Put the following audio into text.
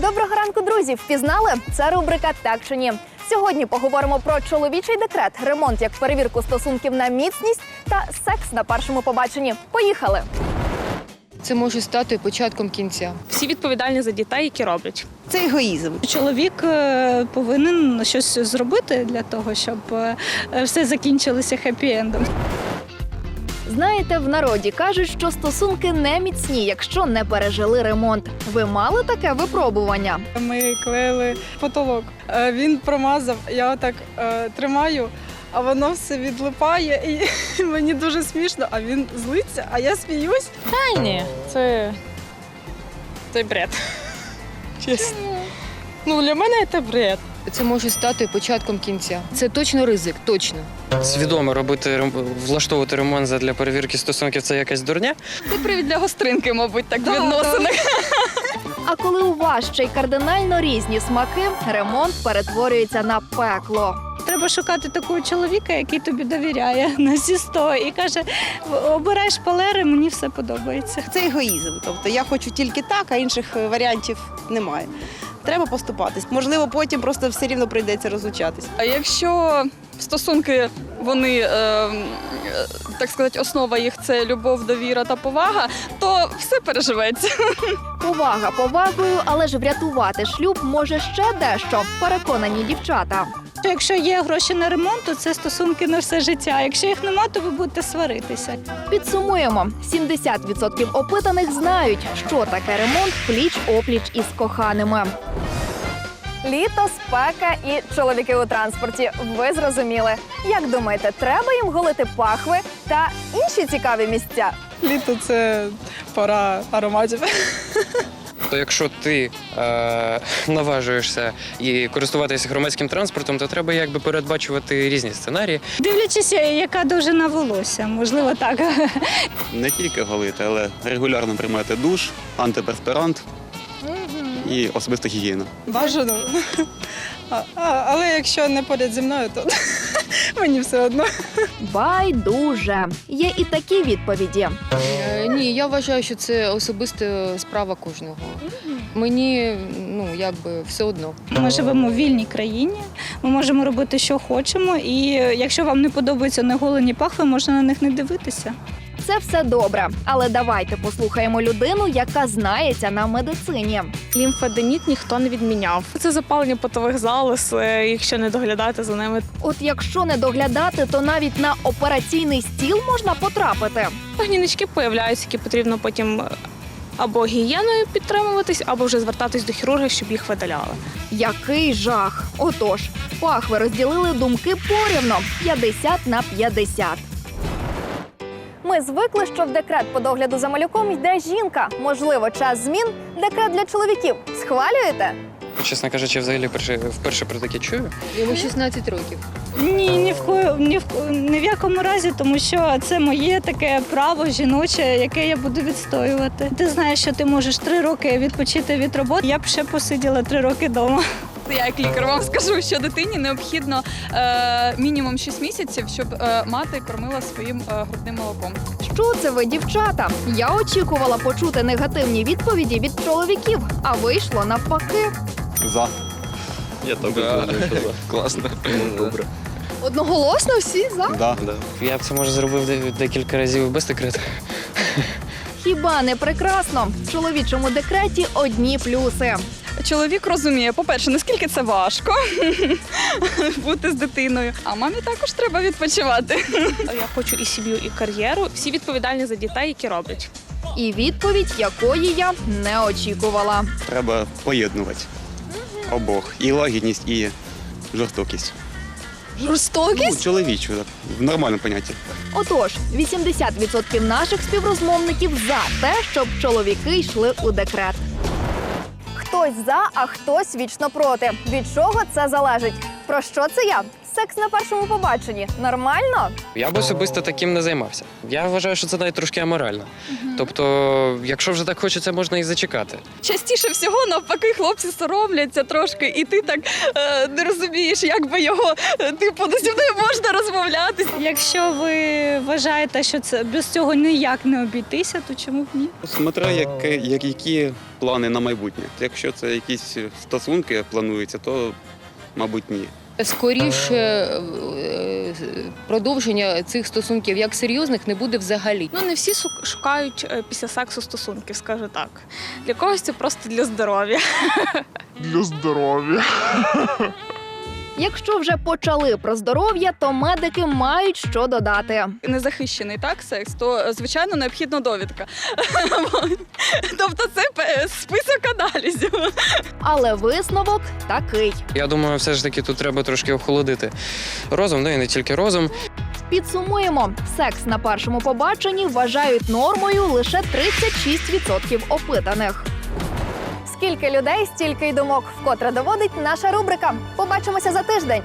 Доброго ранку, друзі! Впізнали? Це рубрика Так чи ні. Сьогодні поговоримо про чоловічий декрет, ремонт як перевірку стосунків на міцність та секс на першому побаченні. Поїхали! Це може стати початком кінця. Всі відповідальні за дітей, які роблять. Це егоїзм. Чоловік е, повинен щось зробити для того, щоб е, все закінчилося хеппі-ендом. Знаєте, в народі кажуть, що стосунки не міцні, якщо не пережили ремонт. Ви мали таке випробування? Ми клеїли потолок. Е, Він промазав, я отак е, тримаю, а воно все відлипає, і мені дуже смішно, а він злиться, а я сміюсь. Та ні, це, це бред. Чесно. Ну, для мене це бред. Це може стати початком кінця. Це точно ризик, точно. Свідомо робити рем- влаштовувати ремонт для перевірки стосунків це якась дурня. Це привід для гостринки, мабуть, так відносини. А коли у вас ще й кардинально різні смаки, ремонт перетворюється на пекло. Треба шукати такого чоловіка, який тобі довіряє на всі сто і каже: обирай шпалери, мені все подобається. Це егоїзм. Тобто я хочу тільки так, а інших варіантів немає. Треба поступатись. Можливо, потім просто все рівно прийдеться розлучатись. А якщо стосунки, вони, е, так сказати, основа їх це любов, довіра та повага, то все переживеться. Повага повагою, але ж врятувати шлюб може ще дещо. Переконані дівчата. Якщо є гроші на ремонт, то це стосунки на все життя. Якщо їх нема, то ви будете сваритися. Підсумуємо: 70% опитаних знають, що таке ремонт пліч опліч із коханими. Літо, спека і чоловіки у транспорті. Ви зрозуміли. Як думаєте, треба їм голити пахви та інші цікаві місця? Літо це пора ароматів. То якщо ти е, наважуєшся і користуватися громадським транспортом, то треба якби передбачувати різні сценарії. Дивлячись, яка довжина волосся, можливо, так. не тільки голити, але регулярно приймати душ, антиперспірант і особиста гігієна. Бажано. А, а, але якщо не поряд зі мною, то мені все одно. Байдуже. Є і такі відповіді. Е, ні, я вважаю, що це особиста справа кожного. Мені ну якби все одно. Ми живемо в вільній країні. Ми можемо робити, що хочемо, і якщо вам не подобаються неголені пахви, можна на них не дивитися. Це все добре, але давайте послухаємо людину, яка знається на медицині. Лімфаденіт ніхто не відміняв. Це запалення потових залоз, якщо не доглядати за ними. От якщо не доглядати, то навіть на операційний стіл можна потрапити. Гнінички появляються, які потрібно потім е, або гігієною підтримуватись, або вже звертатись до хірурга, щоб їх видаляли. Який жах! Отож, пахви розділили думки порівно 50 на 50. Ми звикли, що в декрет по догляду за малюком йде жінка. Можливо, час змін. Декрет для чоловіків. Схвалюєте? Чесно кажучи, взагалі перше, вперше про таке чую. Йому 16 років. Ні, ні в ко- ні в ні в якому разі, тому що це моє таке право жіноче, яке я буду відстоювати. Ти знаєш, що ти можеш три роки відпочити від роботи. Я б ще посиділа три роки вдома. Я як лікар вам скажу, що дитині необхідно е, мінімум 6 місяців, щоб е, мати кормила своїм е, грудним молоком. Що це ви, дівчата? Я очікувала почути негативні відповіді від чоловіків, а вийшло навпаки. За. Я так Класно. Добре. Одноголосно всі за. Да. Я б це може зробив де- декілька разів без декрету. Хіба не прекрасно? В чоловічому декреті одні плюси. Чоловік розуміє, по-перше, наскільки це важко бути з дитиною. А мамі також треба відпочивати. Я хочу і сім'ю, і кар'єру. Всі відповідальні за дітей, які роблять. І відповідь, якої я не очікувала. Треба поєднувати обох. І лагідність, і жорстокість. Жорстокість? Ну, чоловічу, так, в нормальному понятті. Отож, 80% наших співрозмовників за те, щоб чоловіки йшли у декрет. Хтось за, а хтось вічно проти. Від чого це залежить? Про що це я? Секс на першому побаченні нормально? Я б особисто таким не займався. Я вважаю, що це навіть трошки аморально. Тобто, якщо вже так хочеться, можна і зачекати. Частіше всього навпаки, хлопці соромляться трошки, і ти так е, не розумієш, як би його е, типу ну, зі мною можна розмовляти. Якщо ви вважаєте, що це без цього ніяк не обійтися, то чому б ні? Смотря як, як, які плани на майбутнє. Якщо це якісь стосунки плануються, то мабуть ні. Скоріше е, продовження цих стосунків як серйозних не буде взагалі. Ну не всі шу- шукають е, після сексу стосунків, скажу так. Для когось це просто для здоров'я. Для здоров'я. Якщо вже почали про здоров'я, то медики мають що додати. Незахищений так секс, то е, звичайно необхідна довідка. тобто це е, список аналізів. Але висновок такий: Я думаю, все ж таки тут треба трошки охолодити розум, ну і не тільки розум. підсумуємо, секс на першому побаченні вважають нормою лише 36% опитаних. Скільки людей, стільки й думок, вкотре доводить наша рубрика. Побачимося за тиждень.